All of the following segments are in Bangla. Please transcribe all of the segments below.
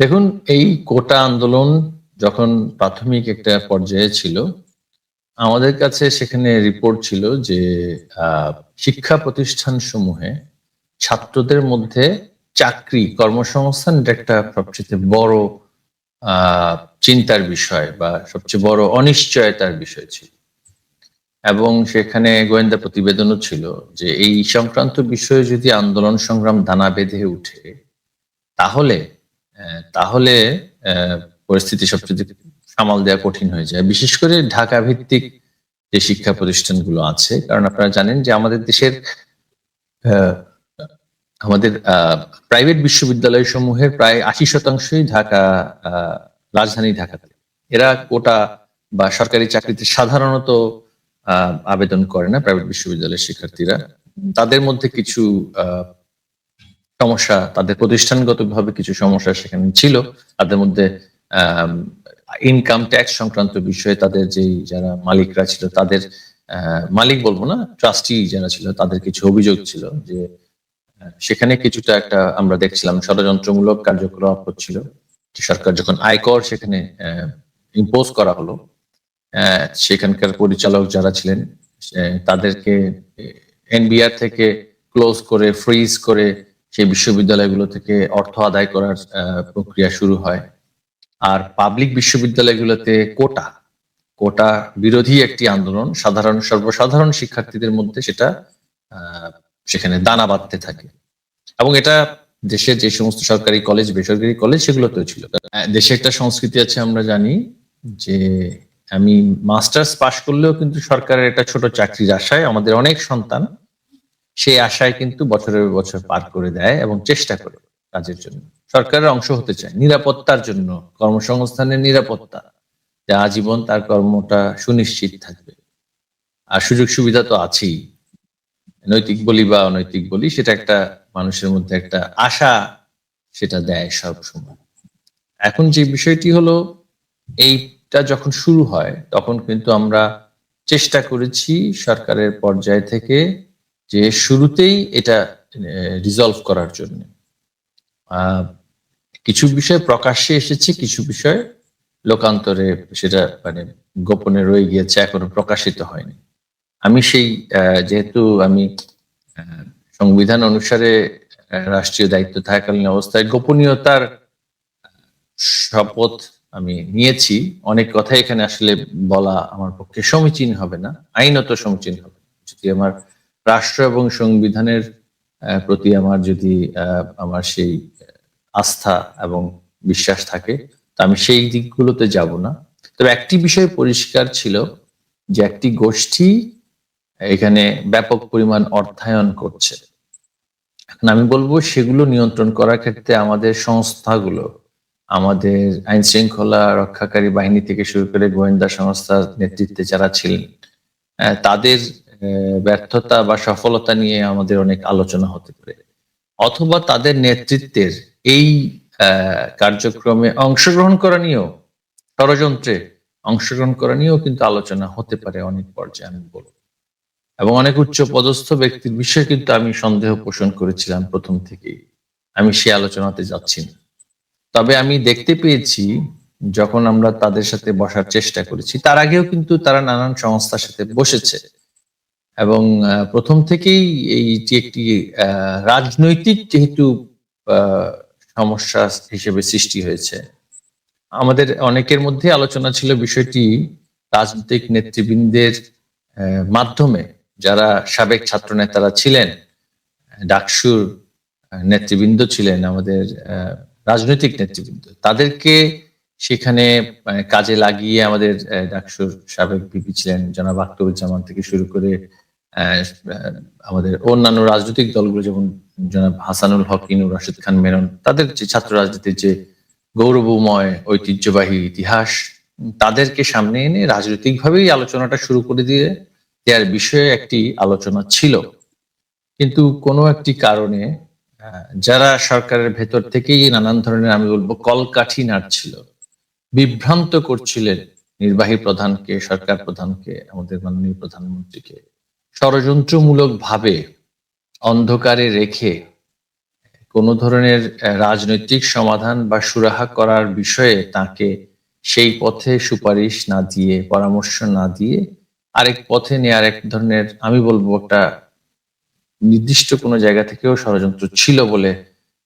দেখুন, এই কোটা আন্দোলন যখন প্রাথমিক একটা পর্যায়ে ছিল, আমাদের কাছে সেখানে রিপোর্ট ছিল যে শিক্ষা প্রতিষ্ঠান সমূহে ছাত্রদের মধ্যে চাকরি, কর্মসংস্থান একটা সবচেয়ে বড় চিন্তার বিষয় বা সবচেয়ে বড় অনিশ্চয়তার বিষয় ছিল। এবং সেখানে গোয়েন্দা প্রতিবেদনও ছিল যে, এই সংক্রান্ত বিষয়ে যদি আন্দোলন সংগ্রাম দানা বেঁধে উঠে, তাহলে তাহলে পরিস্থিতি সবচেয়ে সামাল দেওয়া কঠিন হয়ে যায়, বিশেষ করে ঢাকা ভিত্তিক যে শিক্ষা প্রতিষ্ঠানগুলো আছে, কারণ আপনারা জানেন যে আমাদের দেশের আমাদের প্রাইভেট বিশ্ববিদ্যালয় সমূহের প্রায় আশি শতাংশই ঢাকা রাজধানী ঢাকাতে। এরা কোটা বা সরকারি চাকরিতে সাধারণত আবেদন করে না প্রাইভেট বিশ্ববিদ্যালয়ের শিক্ষার্থীরা। তাদের মধ্যে কিছু সমস্যা, তাদের প্রতিষ্ঠানগতভাবে কিছু সমস্যা সেখানে ছিল। তাদের মধ্যে ইনকাম ট্যাক্স সংক্রান্ত বিষয়ে তাদের যেই যারা মালিকরা ছিল, তাদের মালিক বলব না ট্রাস্টি যারা ছিল, তাদের কিছু অভিযোগ ছিল যে সেখানে কিছুটা একটা আমরা দেখছিলাম, ষড়যন্ত্রমূলক কার্যকলাপ হচ্ছিল। সরকার যখন আয়কর সেখানে ইম্পোজ করা হলো সেখানকার পরিচালক যারা ছিলেন তাদেরকে এনবিআর থেকে ক্লোজ করে ফ্রিজ করে সেই বিশ্ববিদ্যালয়গুলো থেকে অর্থ আদায় করার প্রক্রিয়া শুরু হয়। আর পাবলিক বিশ্ববিদ্যালয়গুলোতে কোটা কোটা বিরোধী একটি আন্দোলন। সাধারণ, সর্বসাধারণ শিক্ষার্থীদের মধ্যে সেটা সেখানে দানা বাঁধতে থাকে। এবং এটা দেশের যে সমস্ত সরকারি কলেজ, বেসরকারি কলেজ, সেগুলোতেও ছিল। দেশে একটা সংস্কৃতি আছে আমরা জানি যে, আমি মাস্টার্স পাশ করলেও কিন্তু সরকারের একটা ছোট চাকরির আশায় আমাদের অনেক সন্তান সেই আশায় কিন্তু বছরের বছর পার করে দেয় এবং চেষ্টা করে কাজের জন্য। সরকারের অংশ হতে চায়। নিরাপত্তার জন্য, কর্মসংস্থানের নিরাপত্তা, যে আজীবন তার কর্মটা সুনিশ্চিত থাকবে। আর সুযোগ সুবিধা তো আছেই। নৈতিক বলি বা অনৈতিক বলি, সেটা একটা মানুষের মধ্যে একটা আশা সেটা দেয় সব সময় এখন যে বিষয়টি হলো, এইটা যখন শুরু হয়, তখন কিন্তু আমরা চেষ্টা করেছি সরকারের পর্যায় থেকে যে শুরুতেই এটা রিজলভ করার জন্য। কিছু বিষয় প্রকাশ্যে এসেছে, কিছু বিষয় লোকান্তরে সেটা মানে গোপনে রয়ে গিয়েছে, এখনও প্রকাশিত হয়নি। আমি সেই যেহেতু আমি সংবিধান অনুসারে রাষ্ট্রীয় দায়িত্ব থাকাকালীন অবস্থায় গোপনীয়তার শপথ আমি নিয়েছি। অনেক কথা এখানে আসলে বলা আমার পক্ষে সমীচীন হবে না, আইনত সমীচীন হবে যদি আমার রাষ্ট্র এবং সংবিধানের প্রতি আমার যদি আমার সেই আস্থা এবং বিশ্বাস থাকে, তো আমি সেই দিকগুলোতে যাব না। তবে একটি বিষয় পরিষ্কার ছিল যে একটি গোষ্ঠী এখানে ব্যাপক পরিমাণ অর্থায়ন করছে। আমি বলব সেগুলো নিয়ন্ত্রণ করার ক্ষেত্রে আমাদের সংস্থাগুলো, আমাদের আইন শৃঙ্খলা রক্ষাকারী বাহিনী থেকে শুরু করে গোয়েন্দা সংস্থার নেতৃত্বে যারা ছিলেন তাদের ব্যর্থতা বা সফলতা নিয়ে আমাদের অনেক আলোচনা হতে পারে। অথবা তাদের নেতৃত্বের এই কার্যক্রমে অংশগ্রহণ করা নিয়েও, ষড়যন্ত্রে অংশগ্রহণ করা নিয়েও কিন্তু আলোচনা হতে পারে অনেক পর্যায়ে আমি বলব। এবং অনেক উচ্চ পদস্থ ব্যক্তির বিষয়ে কিন্তু আমি সন্দেহ পোষণ করেছিলাম প্রথম থেকেই। আমি সে আলোচনাতে যাচ্ছি না। তবে আমি দেখতে পেয়েছি, যখন আমরা তাদের সাথে বসার চেষ্টা করেছি, তার আগেও কিন্তু তারা নানান সংস্থার সাথে বসেছে। এবং প্রথম থেকেই এইটি একটি আহ, রাজনৈতিক যেহেতু সমস্যা হিসেবে সৃষ্টি হয়েছে। আমাদের অনেকের মধ্যে আলোচনা ছিল বিষয়টি রাজনৈতিক নেতৃবৃন্দের মাধ্যমে যারা সাবেক ছাত্র নেতারা ছিলেন ডাকসুর নেতৃবৃন্দ ছিলেন আমাদের রাজনৈতিক নেতৃবৃন্দ। তাদেরকে সেখানে কাজে লাগিয়ে আমাদের ডাকসুর সাবেক বিপি ছিলেন জনাব আখতারুজ্জামান থেকে শুরু করে আমাদের অন্যান্য রাজনৈতিক দলগুলো যেমন জনাব হাসানুল হক ইনু রাশিদ খান মেনন তাদের যে ছাত্র রাজনীতির যে গৌরবময়, ঐতিহ্যবাহী ইতিহাস, তাদেরকে সামনে এনে রাজনৈতিকভাবেই আলোচনাটা শুরু করে দিয়ে দেওয়ার বিষয়ে একটি আলোচনা ছিল। কিন্তু কোনো একটি কারণে যারা সরকারের ভেতর থেকেই নানান ধরনের, আমি বলব, কলকাঠি নাড়ছিল, বিভ্রান্ত করছিলেন নির্বাহী প্রধানকে, সরকার প্রধানকে, আমাদের মাননীয় প্রধানমন্ত্রীকে। ষড়যন্ত্রমূলক ভাবে অন্ধকারে রেখে কোনো ধরনের রাজনৈতিক সমাধান বা সুরাহা করার বিষয়ে তাকে সেই পথে সুপারিশ না দিয়ে, পরামর্শ না দিয়ে আরেক পথে নিয়ে আরেক ধরনের, আমি বলব একটা নির্দিষ্ট কোনো জায়গা থেকেও ষড়যন্ত্র ছিল বলে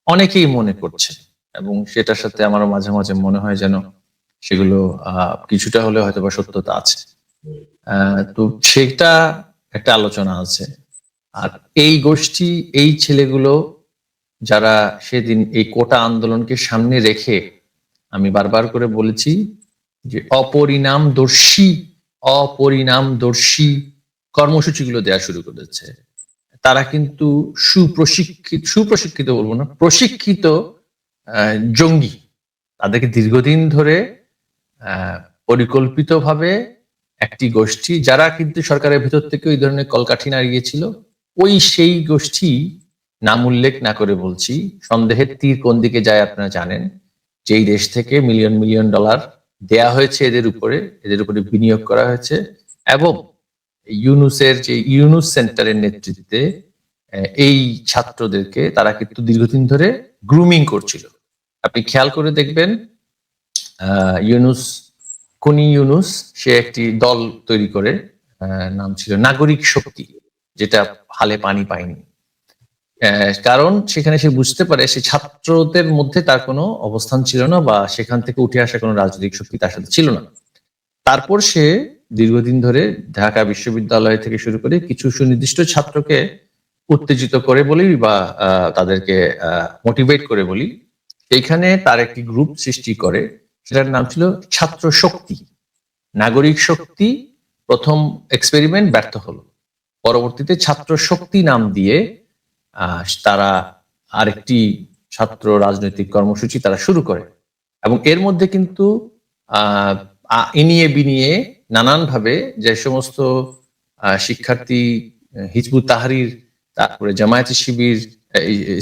অনেকেই মনে করছে এবং সেটার সাথে আমারও মাঝে মাঝে মনে হয় যেন সেগুলো কিছুটা হলে হয়তো বা সত্যতা আছে। তো সেটা একটা আলোচনা আছে। আর এই গোষ্ঠী, এই ছেলেগুলো যারা সেদিন এই কোটা আন্দোলনকে সামনে রেখে আমি বারবার করে বলেছি যে অপরিণামদর্শী অপরিণামদর্শী কর্মসূচিগুলো দেওয়া শুরু করেছে। তারা কিন্তু সুপ্রশিক্ষিত সুপ্রশিক্ষিত বলব না, প্রশিক্ষিত জঙ্গি। তাদেরকে দীর্ঘদিন ধরে পরিকল্পিতভাবে একটি গোষ্ঠী যারা কিন্তু সরকারের ভেতর থেকে ওই ধরনের কলকাঠি নাড়িয়েছিল ওই সেই গোষ্ঠী নাম উল্লেখ না করে বলছি। সন্দেহের তীর কোন দিকে যায় আপনারা জানেন? যেই দেশ থেকে মিলিয়ন মিলিয়ন ডলার দেয়া হয়েছে এদের উপরে এদের উপরে বিনিয়োগ করা হয়েছে এবং ইউনুসের যে ইউনুস সেন্টারের নেতৃত্বে এই ছাত্রদেরকে তারা কিন্তু দীর্ঘদিন ধরে গ্রুমিং করছিল। আপনি খেয়াল করে দেখবেন আহ, ইউনুস কোনি ইউনুস, সে একটি দল তৈরি করে নাম ছিল নাগরিক শক্তি, যেটা হালে পানি পায়নি। কারণ সেখানে সে বুঝতে পারে সে ছাত্রদের মধ্যে তার কোনো অবস্থান ছিল না বা সেখান থেকে উঠে আসা কোনো রাজনৈতিক শক্তি তার সাথে ছিল না। তারপর সে দীর্ঘদিন ধরে ঢাকা বিশ্ববিদ্যালয় থেকে শুরু করে কিছু সুনির্দিষ্ট ছাত্রকে উত্তেজিত করে বলি বা তাদেরকে মোটিভেট করে বলি এইখানে তার একটি গ্রুপ সৃষ্টি করে। সেটার নাম ছিল ছাত্র শক্তি। নাগরিক শক্তি প্রথম এক্সপেরিমেন্ট ব্যর্থ হলো। পরবর্তীতে ছাত্র শক্তি নাম দিয়ে তারা আরেকটি ছাত্র রাজনৈতিক কর্মসূচি তারা শুরু করে। এবং এর মধ্যে কিন্তু ইনিয়ে বিনিয়ে নানানভাবে যে সমস্ত শিক্ষার্থী, হিজবুত তাহারির, তারপরে জামায়াতি শিবির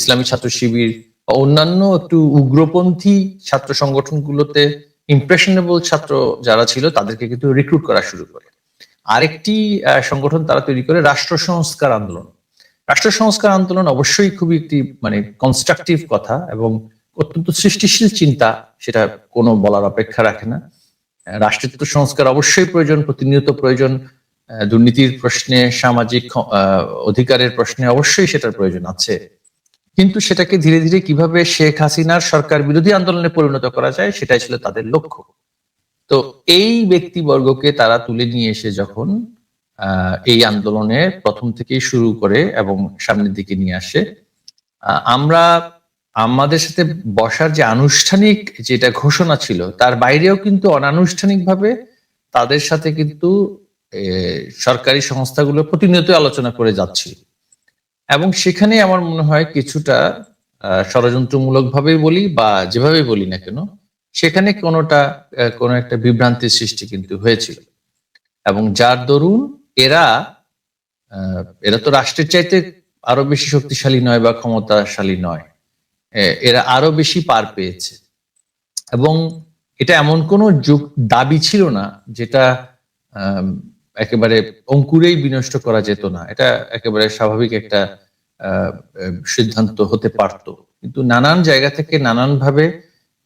ইসলামী ছাত্র শিবির অন্যান্য একটু উগ্রপন্থী ছাত্র সংগঠনগুলোতে ইমপ্রেশনেবল ছাত্র যারা ছিল তাদেরকে কিন্তু রিক্রুট করা শুরু করে। আরেকটি সংগঠন তারা তৈরি করে রাষ্ট্র সংস্কার আন্দোলন। রাষ্ট্র সংস্কার আন্দোলন অবশ্যই খুবই একটি মানে কনস্ট্রাকটিভ কথা এবং অত্যন্ত সৃষ্টিশীল চিন্তা সেটা কোনো বলার অপেক্ষা রাখে না। আহ, রাষ্ট্রীয় সংস্কার অবশ্যই প্রয়োজন প্রতিনিয়ত প্রয়োজন দুর্নীতির প্রশ্নে সামাজিক অধিকারের প্রশ্নে অবশ্যই সেটার প্রয়োজন আছে। কিন্তু সেটাকে ধীরে ধীরে কীভাবে শেখ হাসিনার সরকার বিরোধী আন্দোলনে পরিণত করা যায়, সেটাই ছিল তাদের লক্ষ্য। তো এই ব্যক্তিবর্গকে তারা তুলে নিয়ে এসে যখন এই আন্দোলনে প্রথম থেকেই শুরু করে এবং সামনের দিকে নিয়ে আসে আমরা আমাদের সাথে বসার যে আনুষ্ঠানিক যেটা ঘোষণা ছিল, তার বাইরেও কিন্তু অনানুষ্ঠানিকভাবে তাদের সাথে কিন্তু সরকারি সংস্থাগুলো প্রতিনিয়ত আলোচনা করে যাচ্ছিল। এবং সেখানে আমার মনে হয় কিছুটা আহ, ষড়যন্ত্রমূলক ভাবেই বলি বা যেভাবে বলি না কেন সেখানে কোনোটা কোনো একটা বিভ্রান্তির সৃষ্টি কিন্তু হয়েছিল। এবং যার দরুন এরা এরা তো রাষ্ট্রের চাইতে আরও বেশি শক্তিশালী নয় বা ক্ষমতাশালী নয়। এরা আরও বেশি পার পেয়েছে। এবং এটা এমন কোনো যুগ দাবি ছিল না যেটা একেবারে অঙ্কুরেই বিনষ্ট করা যেত না। এটা একেবারে স্বাভাবিক একটা সিদ্ধান্ত হতে পারত। কিন্তু নানান জায়গা থেকে নানান ভাবে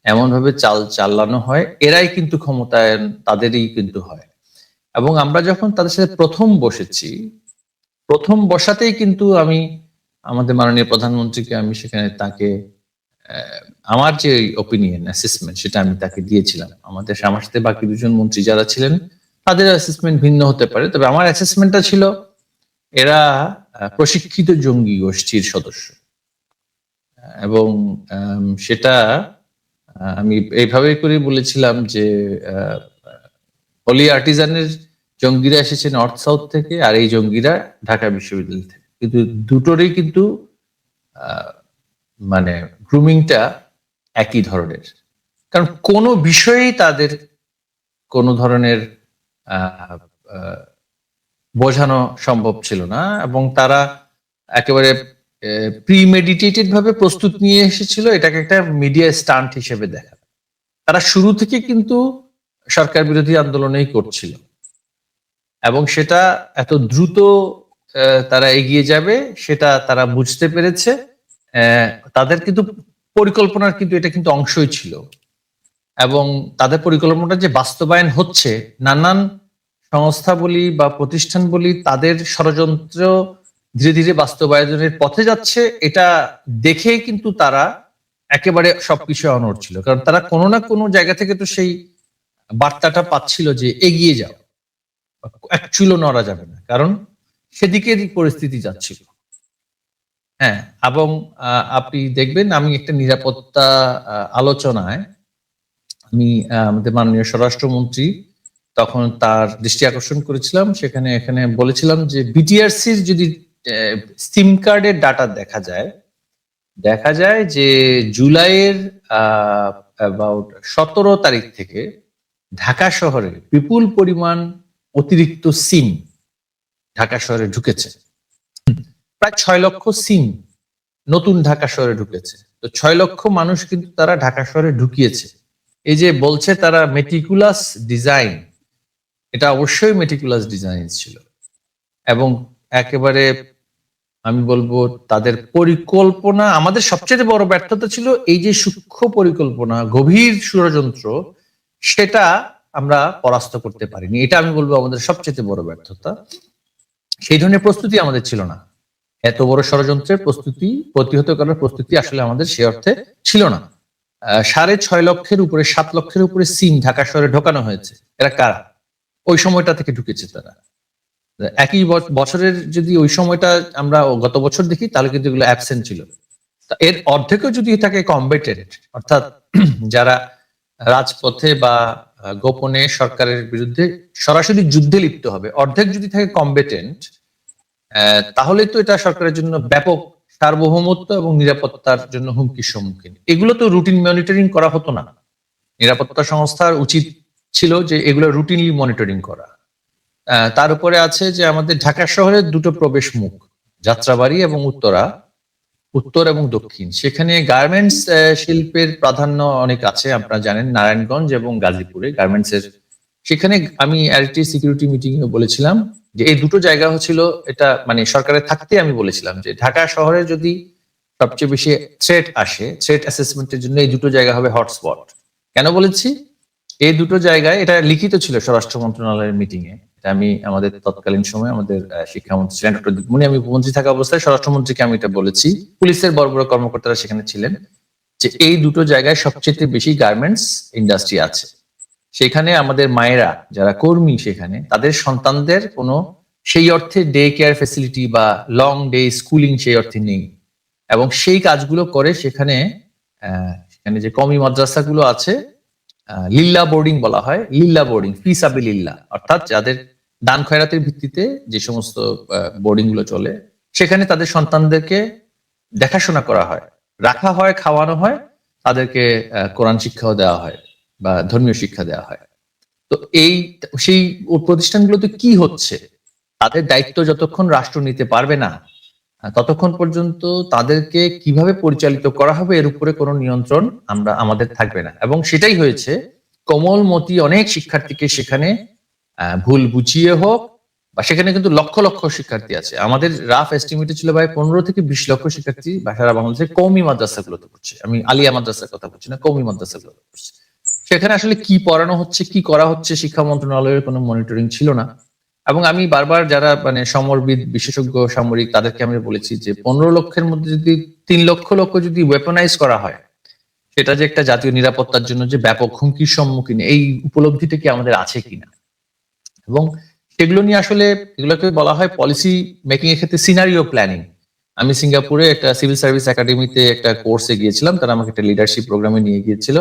এমন ভাবে চাল চালানো হয়, এরাই কিন্তু ক্ষমতায়ন তাদেরই কিন্তু হয়। এবং আমরা যখন তাদের সাথে প্রথম বসেছি, প্রথম বসাতেই কিন্তু আমি, আমাদের মাননীয় প্রধানমন্ত্রীকে আমি সেখানে তাকে আমার যে ওপিনিয়ন অ্যাসেসমেন্ট সেটা আমি তাকে দিয়েছিলাম। আমাদের, আমার সাথে বাকি দুজন মন্ত্রী যারা ছিলেন তাদের অ্যাসেসমেন্ট ভিন্ন হতে পারে। তবে আমার অ্যাসেসমেন্টটা ছিল এরা প্রশিক্ষিত জঙ্গি গোষ্ঠীর সদস্য। এবং সেটা আমি এইভাবে করে বলেছিলাম যে হলি আর্টিজানের জঙ্গিরা এসেছে নর্থ সাউথ থেকে আর এই জঙ্গিরা ঢাকা বিশ্ববিদ্যালয় থেকে। কিন্তু দুটোরই কিন্তু মানে গ্রুমিংটা একই ধরনের। কারণ কোনো বিষয়েই তাদের কোনো ধরনের বোঝানো সম্ভব ছিল না এবং তারা একেবারে প্রিমেডিটেটেড ভাবে প্রস্তুত নিয়ে এসেছিল এটাকে একটা মিডিয়া স্টান্ট হিসেবে দেখা। তারা শুরু থেকে কিন্তু সরকার বিরোধী আন্দোলনেই করছিল। এবং সেটা এত দ্রুত তারা এগিয়ে যাবে সেটা তারা বুঝতে পেরেছে। তাদের কিন্তু পরিকল্পনার কিন্তু এটা কিন্তু অংশই ছিল। এবং তাদের পরিকল্পনাটা যে বাস্তবায়ন হচ্ছে, নানান সংস্থা বলি বা প্রতিষ্ঠান বলি, তাদের ষড়যন্ত্র ধীরে ধীরে বাস্তবায়নের পথে যাচ্ছে। এটা দেখে কিন্তু তারা একেবারে সবকিছু অনড় ছিল। কারণ তারা কোনো না কোনো জায়গা থেকে তো সেই বার্তাটা পাচ্ছিল যে এগিয়ে যাও। চুলো নড়া যাবে না। কারণ সেদিকে পরিস্থিতি যাচ্ছিল। হ্যাঁ এবং আপনি দেখবেন আমি একটা নিরাপত্তা আলোচনায় আমি আমাদের মাননীয় স্বরাষ্ট্রমন্ত্রী তখন তার দৃষ্টি আকর্ষণ করেছিলাম। সেখানে, এখানে বলেছিলাম যে বিটিআরসির যদি সিম কার্ডের ডাটা দেখা যায় দেখা যায় যে জুলাইয়ের অ্যাবাউট সতেরো তারিখ থেকে ঢাকা শহরে বিপুল পরিমাণ অতিরিক্ত সিম ঢাকা শহরে ঢুকেছে। প্রায় ছয় লক্ষ সিম নতুন ঢাকা শহরে ঢুকেছে। তো ছয় লক্ষ মানুষ কিন্তু তারা ঢাকা শহরে ঢুকিয়েছে। এই যে বলছে তারা মেটিকুলাস ডিজাইন এটা অবশ্যই মেটিকুলাস ডিজাইন ছিল। এবং একেবারে আমি বলব তাদের পরিকল্পনা, আমাদের সবচেয়ে বড় ব্যর্থতা ছিল এই যে সূক্ষ্ম পরিকল্পনা, গভীর ষড়যন্ত্র সেটা আমরা পরাস্ত করতে পারিনি। এটা আমি বলব আমাদের সবচেয়ে বড় ব্যর্থতা। সেই ধরনের প্রস্তুতি আমাদের ছিল না। এত বড় ষড়যন্ত্রের প্রস্তুতি, প্রতিহত করার প্রস্তুতি আসলে আমাদের সে অর্থে ছিল না। সাড়ে ছয় লক্ষের উপরে, সাত লক্ষের উপরে সিম ঢাকা শহরে ঢোকানো হয়েছে। এরা কারা? ওই সময়টা থেকে ঢুকেছে তারা। একই বছরের যদি ওই সময়টা আমরা গত বছর দেখি, তাহলে কিন্তু এগুলো অ্যাবসেন্ট ছিল। এর অর্ধেকও যদি থাকে কম্বেটেড অর্থাৎ যারা রাজপথে বা গোপনে সরকারের বিরুদ্ধে সরাসরি যুদ্ধে লিপ্ত হবে, অর্ধেক যদি থাকে কম্বেটেন্ট তাহলে তো এটা সরকারের জন্য ব্যাপক সার্বভৌমত্ব এবং নিরাপত্তার জন্য হুমকির সম্মুখীন। এগুলো তো রুটিন মনিটরিং করা হতো না। নিরাপত্তা সংস্থার উচিত ছিল যে এগুলো রুটিনলি মনিটরিং করা। তার উপরে আছে যে আমাদের ঢাকা শহরের দুটো প্রবেশ মুখ, যাত্রাবাড়ি এবং উত্তরা, উত্তর এবং দক্ষিণ। সেখানে গার্মেন্টস শিল্পের প্রাধান্য অনেক আছে, আপনারা জানেন, নারায়ণগঞ্জ এবং গাজীপুরে গার্মেন্টস এর। সেখানে আমি আরেকটি সিকিউরিটি মিটিং এ বলেছিলাম যে এই দুটো জায়গা হচ্ছিল, এটা মানে সরকারের থাকতে আমি বলেছিলাম যে ঢাকা শহরে যদি সবচেয়ে বেশি থ্রেট আসে থ্রেট অ্যাসেসমেন্টের জন্য এই দুটো জায়গা হবে হটস্পট কেন বলেছি? এই দুটো জায়গায়, এটা লিখিত ছিল স্বরাষ্ট্র মন্ত্রণালয়ের মিটিং এ। আমি আমাদের তৎকালীন সময় আমাদের শিক্ষামন্ত্রী ছিলেন ডক্টর দীপমণি আমি উপমন্ত্রী থাকা অবস্থায় স্বরাষ্ট্রমন্ত্রীকে আমি এটা বলেছি। পুলিশের বড় বড় কর্মকর্তারা সেখানে ছিলেন। যে এই দুটো জায়গায় সবচেয়ে বেশি গার্মেন্টস ইন্ডাস্ট্রি আছে। সেখানে আমাদের মায়েরা, যারা কর্মী সেখানে, তাদের সন্তানদের কোনো সেই অর্থে ডে কেয়ার ফেসিলিটি বা লং ডে স্কুলিং সেই অর্থে নেই। এবং সেই কাজগুলো করে সেখানে সেখানে যে কমি মাদ্রাসাগুলো আছে লিল্লা বোর্ডিং বলা হয়, লিল্লা বোর্ডিং ফিসাবি লিল্লা অর্থাৎ যাদের দান খয়রাতের ভিত্তিতে যে সমস্ত বোর্ডিংগুলো চলে, সেখানে তাদের সন্তানদেরকে দেখাশোনা করা হয়, রাখা হয়, খাওয়ানো হয়, তাদেরকে কোরআন শিক্ষাও দেওয়া হয় বা ধর্মীয় শিক্ষা দেওয়া হয়। তো এই, সেই প্রতিষ্ঠানগুলোতে কি হচ্ছে? তাদের দায়িত্ব যতক্ষণ রাষ্ট্র নিতে পারবে না ততক্ষণ পর্যন্ত তাদেরকে কীভাবে পরিচালিত করা হবে এর উপরে কোনো নিয়ন্ত্রণ আমরা, আমাদের থাকবে না। এবং সেটাই হয়েছে, কোমলমতি অনেক শিক্ষার্থীকে সেখানে ভুল বুঝিয়ে হোক, বা সেখানে কিন্তু লক্ষ লক্ষ শিক্ষার্থী আছে। আমাদের রাফ এস্টিমেটে ছিল ভাই পনেরো থেকে বিশ লক্ষ শিক্ষার্থী সারা বাংলাদেশে কৌমি মাদ্রাসাগুলোতে পড়ছে। আমি আলিয়া মাদ্রাসার কথা বলছি না, কৌমি মাদ্রাসাগুলোতে পড়ছে। সেখানে আসলে কি পড়ানো হচ্ছে, কি করা হচ্ছে শিক্ষা মন্ত্রণালয়ের কোনো মনিটরিং ছিল না। এবং আমি বারবার যারা মানে সমরবিদ, বিশেষজ্ঞ, সামরিক, তাদেরকে আমি বলেছি যে পনেরো লক্ষের মধ্যে যদি, তিন লক্ষ লক্ষ যদি ওয়েপনাইজ করা হয়, সেটা যে একটা জাতীয় নিরাপত্তার জন্য যে ব্যাপক হুমকির সম্মুখীন, এই উপলব্ধিটা কি আমাদের আছে কিনা? এবং সেগুলো নিয়ে আসলে, এগুলোকে বলা হয় পলিসি মেকিং এর ক্ষেত্রে সিনারিও প্ল্যানিং আমি সিঙ্গাপুরে একটা সিভিল সার্ভিস একাডেমিতে একটা কোর্সে গিয়েছিলাম, তারা আমাকে একটা লিডারশিপ প্রোগ্রামে নিয়ে গিয়েছিল।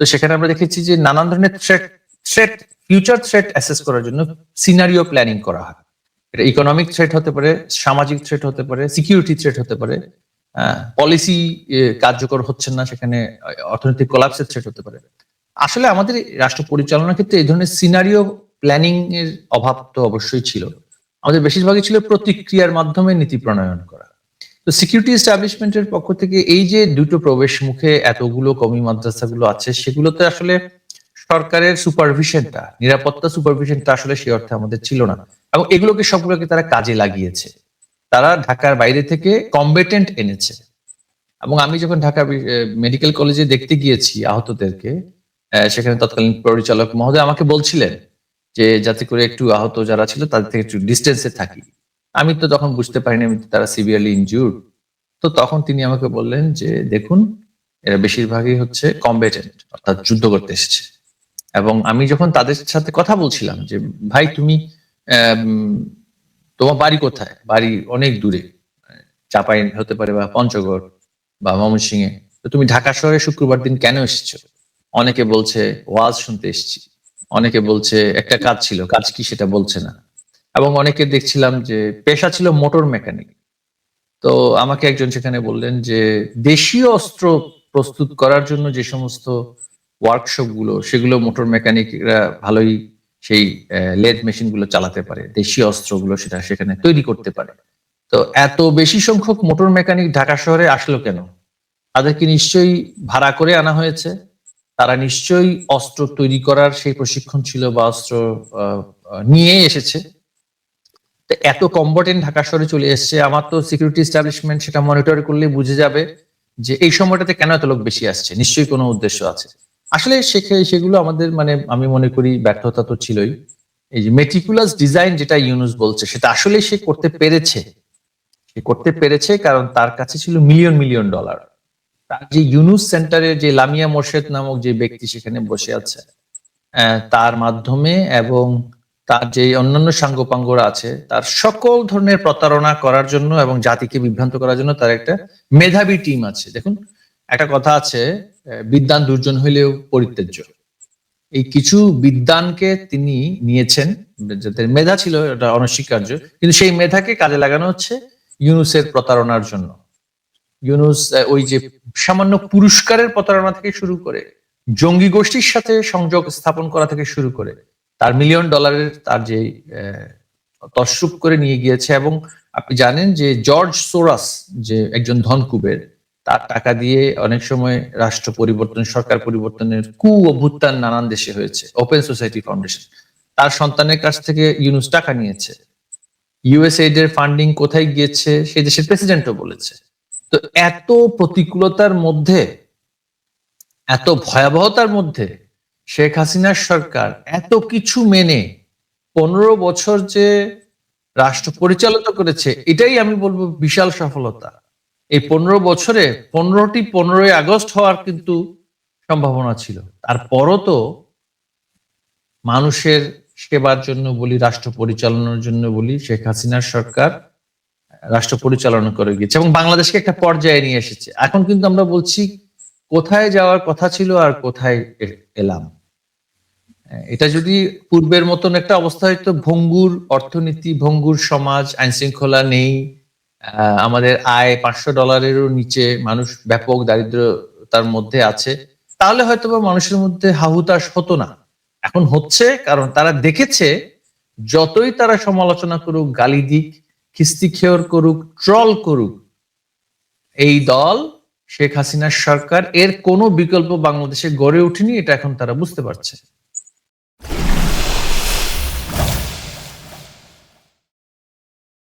তো সেখানে আমরা দেখেছি যে নানান ধরনের threat threat future threat assess করার জন্য সিনারিও প্ল্যানিং করা হয়। এটা ইকোনমিক থ্রেট হতে পারে, সামাজিক থ্রেট হতে পারে সিকিউরিটি থ্রেট হতে পারে পলিসি কার্যকর হচ্ছে না সেখানে, অর্থনৈতিক কোলাপসের থ্রেট হতে পারে। আসলে আমাদের রাষ্ট্র পরিচালনার ক্ষেত্রে এই ধরনের সিনারিও প্ল্যানিং এর অভাব তো অবশ্যই ছিল। আমাদের বেশিরভাগই ছিল প্রতিক্রিয়ার মাধ্যমে নীতি প্রণয়ন করা। তো সিকিউরিটি এস্টাবলিশমেন্টের পক্ষ থেকে এই যে দুটো প্রবেশ মুখে এতগুলো কমি মাদ্রাসাগুলো আছে, সেগুলোতে আসলে সরকারের সুপারভিশনটা নিরাপত্তা সুপারভিশনটা আসলে সেই অর্থে আমাদের ছিল না। এবং এগুলোকে সবগুলোকে তারা কাজে লাগিয়েছে। তারা ঢাকার বাইরে থেকে কম্বেটেন্ট এনেছে। এবং আমি যখন ঢাকা মেডিকেল কলেজে দেখতে গিয়েছি আহতদেরকে আহ, সেখানে তৎকালীন পরিচালক মহোদয় আমাকে বলছিলেন যে যাতে করে একটু আহত যারা ছিল তাদের থেকে একটু ডিস্টেন্সে থাকি। আমি তো তখন বুঝতে পারিনি আমি তারা সিভিয়ারলি ইনজুর্ড তো তখন তিনি আমাকে বললেন যে দেখুন এরা বেশিরভাগই হচ্ছে কম্বেটেন্ট অর্থাৎ যুদ্ধ করতে এসেছে। এবং আমি যখন তাদের সাথে কথা বলছিলাম যে, ভাই, তুমি তোমার বাড়ি কোথায়? বাড়ি অনেক দূরে, চাপাই হতে পারে বা পঞ্চগড় বা ময়মনসিংহে। তো তুমি ঢাকা শহরে শুক্রবার দিন কেন এসেছ? অনেকে বলছে, ওয়াজ শুনতে এসেছি। অনেকে বলছে, একটা কাজ ছিল, কাজ কি সেটা বলছে না। এবং অনেকে দেখছিলাম যে, পেশা ছিল মোটর মেকানিক। তো আমাকে একজন সেখানে বললেন যে, দেশীয় অস্ত্র প্রস্তুত করার জন্য যে সমস্ত ওয়ার্কশপগুলো সেগুলো মোটর মেকানিকরা ভালোই সেই লেদ মেশিনগুলো চালাতে পারে, দেশীয় অস্ত্রগুলো সেটা সেখানে তৈরি করতে পারে। তো এত বেশি সংখ্যক মোটর মেকানিক ঢাকা শহরে আসলো কেন? তাদেরকে নিশ্চয়ই ভাড়া করে আনা হয়েছে। তারা নিশ্চয়ই অস্ত্র তৈরি করার সেই প্রশিক্ষণ ছিল বা অস্ত্র নিয়ে এসেছে। এত কম্বটেন্ট ঢাকা শহরে চলে এসেছে। আমার তো সিকিউরিটি এস্টাবলিশমেন্ট সেটা মনিটর করলে বুঝে যাবে যে এই সময়টাতে কেন এত লোক বেশি আসছে? নিশ্চয়ই কোনো উদ্দেশ্য আছে। আসলে সেগুলো আমাদের মানে আমি মনে করি ব্যর্থতা তো ছিলই। এই যে মেটিকুলাস ডিজাইন যেটা ইউনুস বলছে, সেটা আসলে সে করতে পেরেছে। সে করতে পেরেছে কারণ তার কাছে ছিল মিলিয়ন মিলিয়ন ডলার তার যে ইউনুস সেন্টারে যে লামিয়া মোর্শেদ নামক যে ব্যক্তি সেখানে বসে আছে তার মাধ্যমে এবং তার যে অন্যান্য সাঙ্গপাঙ্গরা আছে, তার সকল ধরনের প্রতারণা করার জন্য এবং জাতিকে বিভ্রান্ত করার জন্য তার একটা মেধাবী টিম আছে। দেখুন একটা কথা আছে বিদ্যান দুর্জন হইলেও পরিত্যাজ্য। এই কিছু বিদ্যানকে তিনি নিয়েছেন, যাদের মেধা ছিল, এটা অনস্বীকার্য, কিন্তু সেই মেধাকে কাজে লাগানো হচ্ছে ইউনুসের প্রতারণার জন্য। ইউনুস ওই যে সামান্য পুরস্কারের প্রতারণা থেকে শুরু করে, জঙ্গি গোষ্ঠীর সাথে সংযোগ স্থাপন করা থেকে শুরু করে, তার মিলিয়ন ডলারের তার যে তসরুপ করে নিয়ে গিয়েছে এবং আপনি জানেন যে জর্জ সোরাস, যে একজন ধনকুবের তার টাকা দিয়ে অনেক সময় রাষ্ট্র পরিবর্তন, সরকার পরিবর্তনের কু অভ্যুত্থান নানান দেশে হয়েছে ওপেন সোসাইটি ফাউন্ডেশন তার সন্তানের কাছ থেকে ইউনুস টাকা নিয়েছে। ইউএসএইড এর ফান্ডিং কোথায় গিয়েছে, সেই দেশের প্রেসিডেন্টও বলেছে। তো এত প্রতিকূলতার মধ্যে, এত ভয়াবহতার মধ্যে শেখ হাসিনার সরকার এত কিছু মেনে পনেরো বছর যে রাষ্ট্র পরিচালিত করেছে, এটাই আমি বলব বিশাল সফলতা। এই পনেরো বছরে পনেরোটি পনেরোই আগস্ট হওয়ার কিন্তু সম্ভাবনা ছিল। তারপরও তো মানুষের সেবার জন্য বলি, রাষ্ট্র পরিচালনার জন্য বলি, শেখ হাসিনার সরকার রাষ্ট্র পরিচালনা করে গিয়েছে এবং বাংলাদেশকে একটা পর্যায়ে নিয়ে এসেছে। এখন কিন্তু আমরা বলছি কোথায় যাওয়ার কথা ছিল আর কোথায় এলাম। এটা যদি পূর্বের মতন একটা অবস্থা হয়তো ভঙ্গুর অর্থনীতি, ভঙ্গুর সমাজ আইন শৃঙ্খলা নেই আমাদের আয় পাঁচশো ডলারেরও নিচে মানুষ ব্যাপক দারিদ্রতার মধ্যে আছে। তাহলে হয়তো বা মানুষের মধ্যে হাহুতাশ হতো না। এখন হচ্ছে, কারণ তারা দেখেছে, যতই তারা সমালোচনা করুক, গালি দিক, খিস্তি খেয়র করুক, ট্রল করুক, এই দল, শেখ হাসিনার সরকার, এর কোনো বিকল্প বাংলাদেশে গড়ে ওঠেনি, এটা এখন তারা বুঝতে পারছে।